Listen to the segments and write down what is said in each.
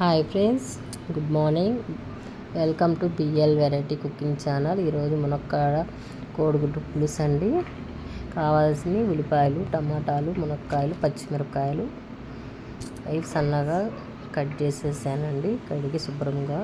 Hi friends good morning. Welcome to BL variety cooking channel. ఈరోజు మునక్కాడ కోడిగుడ్డు పులుసు అండి. కావాల్సినవి ఉల్లిపాయలు టమాటాలు మునక్కాయలు పచ్చిమిరపకాయలు. అవి సన్నగా కట్ చేసేసానండి కడిగి శుభ్రంగా.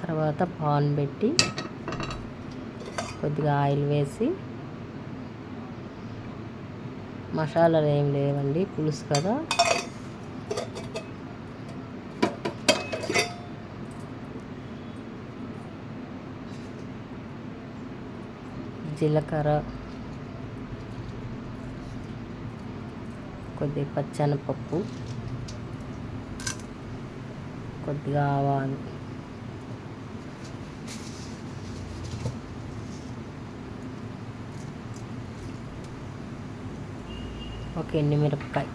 తర్వాత పాన్ పెట్టి కొద్దిగా ఆయిల్ వేసి మసాలాలు ఏం లేవండి పులుసు కదా. జీలకర్ర కొద్దిగా పచ్చనపప్పు కొద్దిగా ఆవాలు. ఒక మిరపకాయ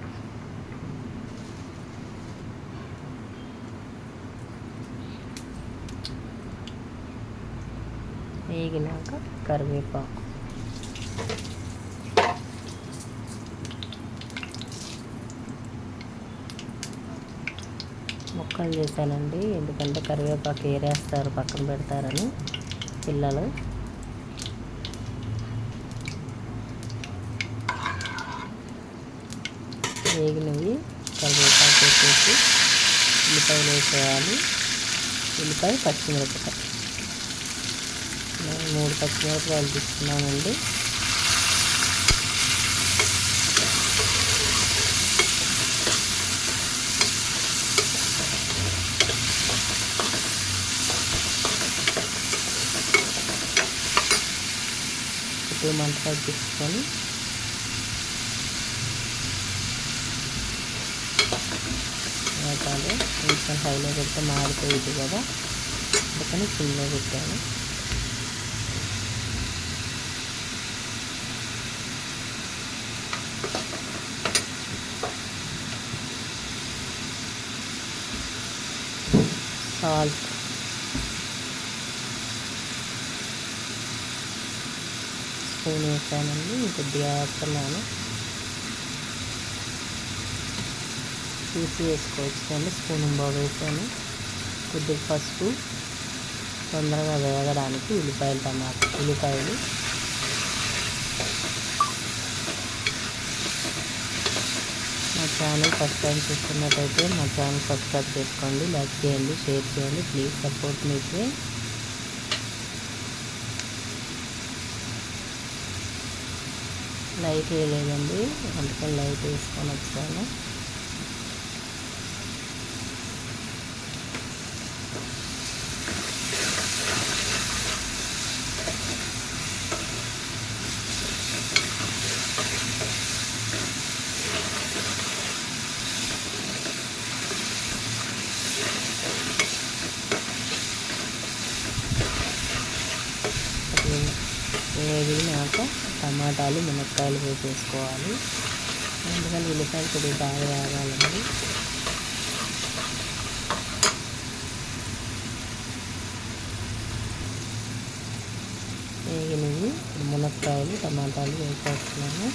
వేగినాక కరివేపాకు. ముక్కలు చేశానండి. ఎందుకంటే కరివేపాకు ఏరేస్తారు పక్కన పెడతారని పిల్లలు. వేగినవి కరివేపాకు వేసేసి ఉల్లిపాయలు వేసేయాలి. ఉల్లిపాయ పచ్చిమిరపకాయ మూడు పచ్చిమిరపకాయలు తీసుకున్నామండి ఇప్పుడు మంట తగ్గించుకొని వేపాలి కొంచెం హైలో పెడితే మారిపోయింది కదా. అందుకని సిమ్లో పెట్టాను. సాల్ట్. స్పూన్ వేసానండి కొద్దిగా వేస్తున్నాను చూసి వేసుకోవచ్చు కానీ స్పూన్ బాగా వేసాను. కొద్దిగా పసుపు తొందరగా వేగడానికి ఉల్లిపాయలు టమాటా ఉల్లిపాయలు. మా ఛానల్ ఫస్ట్ టైం చూస్తున్నట్టయితే మా ఛానల్ సబ్స్క్రైబ్ చేసుకోండి లైక్ చేయండి షేర్ చేయండి ప్లీజ్ సపోర్ట్ మీకే లైట్ వేయలేదండి. అందుకని లైట్ వేసుకొని వచ్చాను. వేగినాక టమాటాలు మునక్కాయలు వేసేసుకోవాలి. అందుకని ఉల్లిపాయలు కొద్దిగా బాగా వేగాలండి. వేగినవి మునక్కాయలు టమాటాలు వేసేస్తున్నాము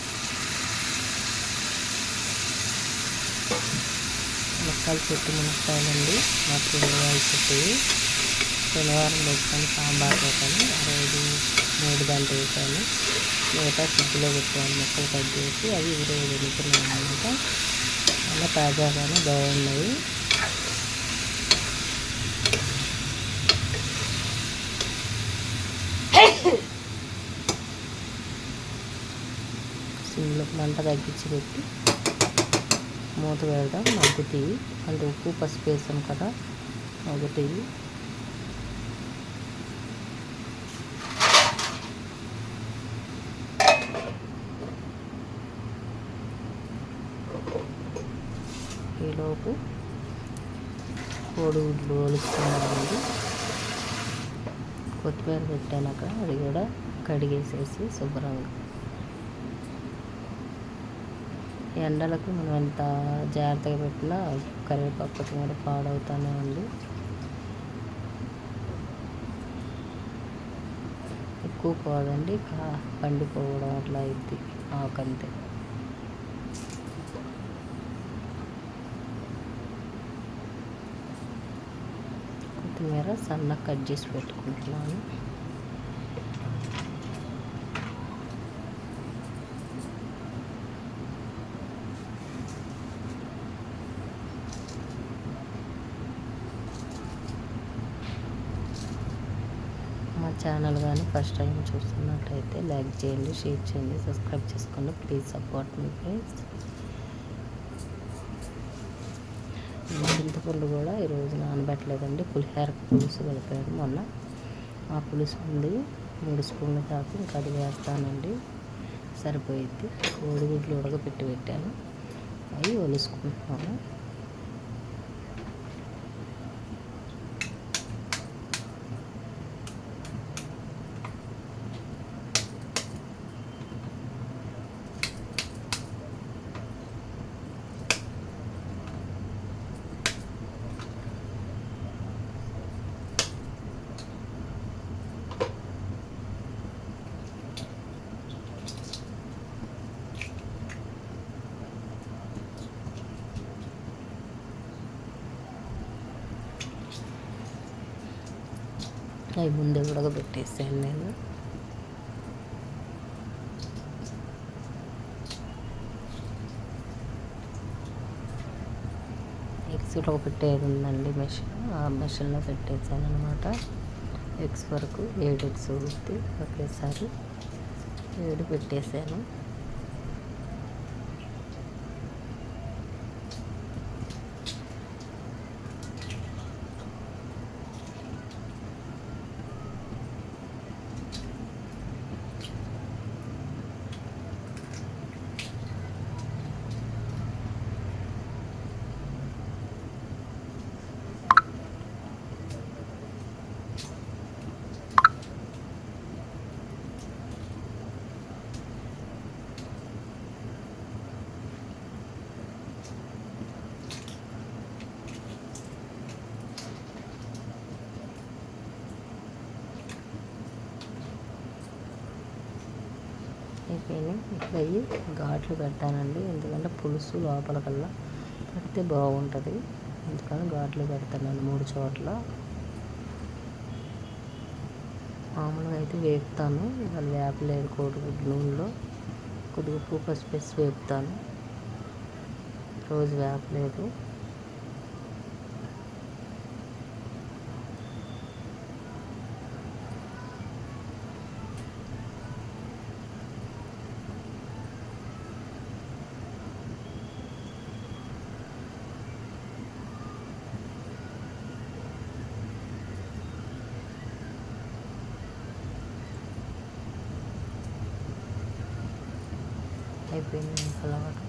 మునక్కాయలు చెట్టు మునక్కాయలండి మాకు ఉల్లిపాయలు చెట్టు. శనివారం వేసుకొని సాంబార్ పెట్టాను ఆ రోజు మూడు గంటలు వేసాను. మిగతా ఫ్రిడ్జ్లో పెట్టాను ముక్కలు కట్ చేసి అవి ఈరోజు వెళ్తున్నాను అనమాట అలా తాజాగానే బాగున్నాయి. సిమ్లో మంట తగ్గించి పెట్టి మూత పెడదాం. మగ్గుతాయి అంటే ఉప్పు పసుపు వేసాం కదా. మగ్గుతాయి ఈలోపు కోడిగుడ్లు ఒలుస్తున్నానండి కొత్తిమీర పెట్టాను అక్కడ అది కూడా కడిగేసేసి శుభ్రంగా. ఎండలకు మనం ఎంత జాగ్రత్తగా పెట్టినా కరివేపాకు కొత్తిమీర పాడవుతూనే ఉంది. ఎక్కువ పోదండి కా పండిపోవడం అట్లా అయింది ఆకంతే. కొత్తిమీర సన్నగా కట్ చేసి పెట్టుకుంటున్నాను. మా ఛానల్ కానీ ఫస్ట్ టైం చూస్తున్నట్టయితే లైక్ చేయండి షేర్ చేయండి సబ్స్క్రైబ్ చేసుకోండి. ప్లీజ్ సపోర్ట్ మీ ఫ్రెండ్స్. చింతపండు కూడా ఈరోజు నానబెట్టలేదండి. పులిహోర పులుసు కలిపాను మొన్న. ఆ పులుసు ఉంది మూడు స్పూన్ల దాకా ఇంకా అది వేస్తానండి. సరిపోయిద్ది. కోడిగుడ్లు ఉడకపెట్టి పెట్టాను. అవి ఒలుసుకుంటున్నాను. అవి ముందే ఉడకబెట్టేసాను నేను. ఎగ్స్ ఉడకబెట్టేది ఉందండి మెషిన్. ఆ మెషిన్లో పెట్టేసాను అనమాట ఎగ్స్ వరకు ఏడు ఎగ్స్ ఉడితే ఒకేసారి ఏడు పెట్టేశాను నేను ఇట్లా అయ్యి ఘాట్లు పెడతానండి ఎందుకంటే పులుసు లోపల కల్లా పెడితే బాగుంటుంది. అందుకని ఘాట్లు పెడతానండి మూడు చోట్ల. మామూలుగా అయితే వేపుతాను. ఇవాళ వేపలేదు కోడిగుడ్డు నూనెలో. కొద్దిగా ఉప్పు పసుపు వేసి వేపుతాను. రోజు వేపలేదు. అయిపోయింది అలవాటు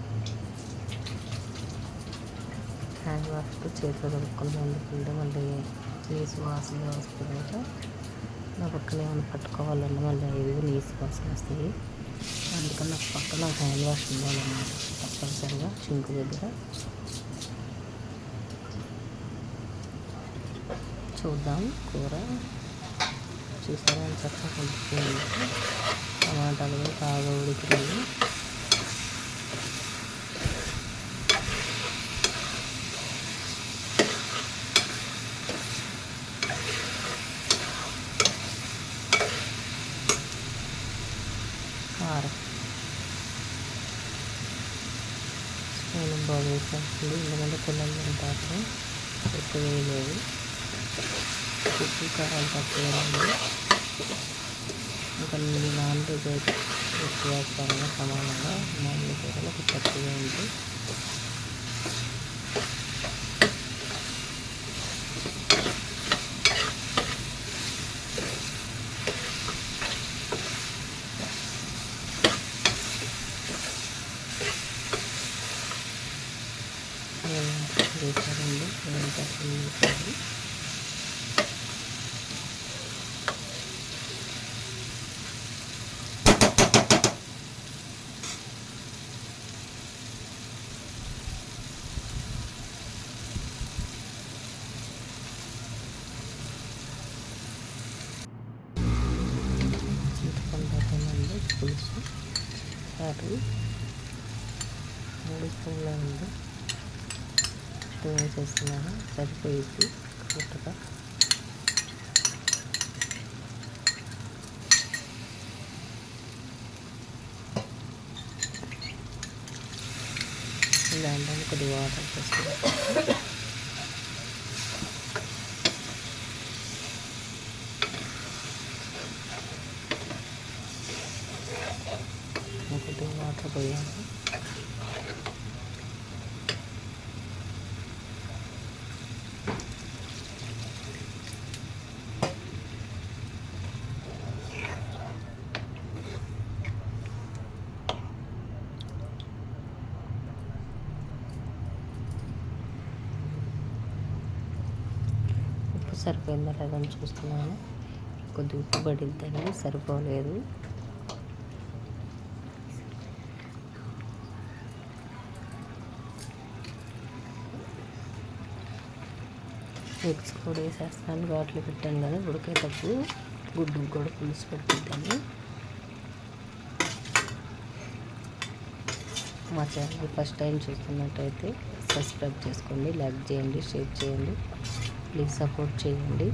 హ్యాండ్ వాష్తో చేతిలో కడుక్కొని వండుకుంటే మళ్ళీ నీసు వాసన వస్తుంది కదా నా పక్కన ఏమైనా పట్టుకోవాలన్న మళ్ళీ అవి నీసు వాసన వస్తాయి. అందుకని నాకు పక్కన హ్యాండ్ వాష్ ఉండాలన్నమాట. తప్పనిసరిగా చింకు దగ్గర. చూద్దాం కూర. చూసారా చక్కగా కొంచెం టమాటాలు కూడా బాగా ఉడికినాయి కారం స్పూన్ బాగా వేసేస్తుంది ఎందుకంటే పిల్లలు తింటారు ఎక్కువ వేయలేదు ఉప్పు కారాలు తక్కువ ఇంకా నాన్ వెజ్ అయితే ఎక్కువ వేస్తాను సమానంగా నాన్ కూరలు ఒక తక్కువ వేయండి dulu jangan dikasih minyak lagi baru mulai pulang మొత్తం వేసేస్తున్నాను సరిపోయిద్ది కరెక్ట్గా దాంట్లో కొద్ది వాటర్ వేసుకుంటాను కొద్దిగా వాటర్ పోయాను సరిపోయిందా లేదని చూస్తున్నాను. కొద్ది ఉప్పు పడిద్దని సరిపోలేదు. ఎగ్స్ కూడా వేసేస్తాను గాట్లు పెట్టాను కదా ఉడికేటప్పుడు గుడ్డు కూడా పులుసు పెట్టిద్దాను మా ఛానల్ ఫస్ట్ టైం చూస్తున్నట్టయితే సబ్స్క్రైబ్ చేసుకోండి లైక్ చేయండి షేర్ చేయండి. ప్లీజ్ సపోర్ట్ చేయండి.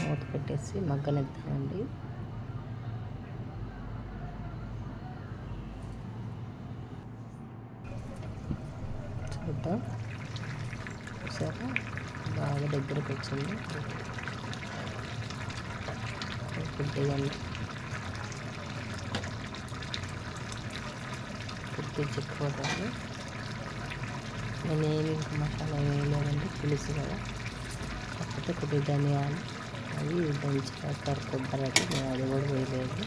మూత పెట్టేసి మగ్గనిద్దామండి చూద్దాం చూసారా బాగా దగ్గరకు వచ్చింది కొద్దిగా కొద్దిగా చిక్కుపోతాను నేనేమి ఇంకా మసాలా వేయలేదండి పులుసు కదా. కాకపోతే కొద్దిగా ధనియాలు అవి దంచి కొబ్బరి కొబ్బరి నేను అది కూడా వేయలేదు.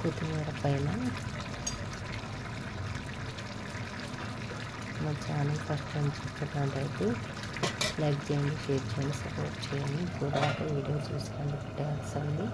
కొత్తిమీర పైన మా ఛానల్ ఫస్ట్ టైం చూస్తున్నట్టయితే లైక్ చేయండి షేర్ చేయండి సపోర్ట్ చేయండి. కూడా వీడియో చూసుకోండి థ్యాంక్స్ అండి.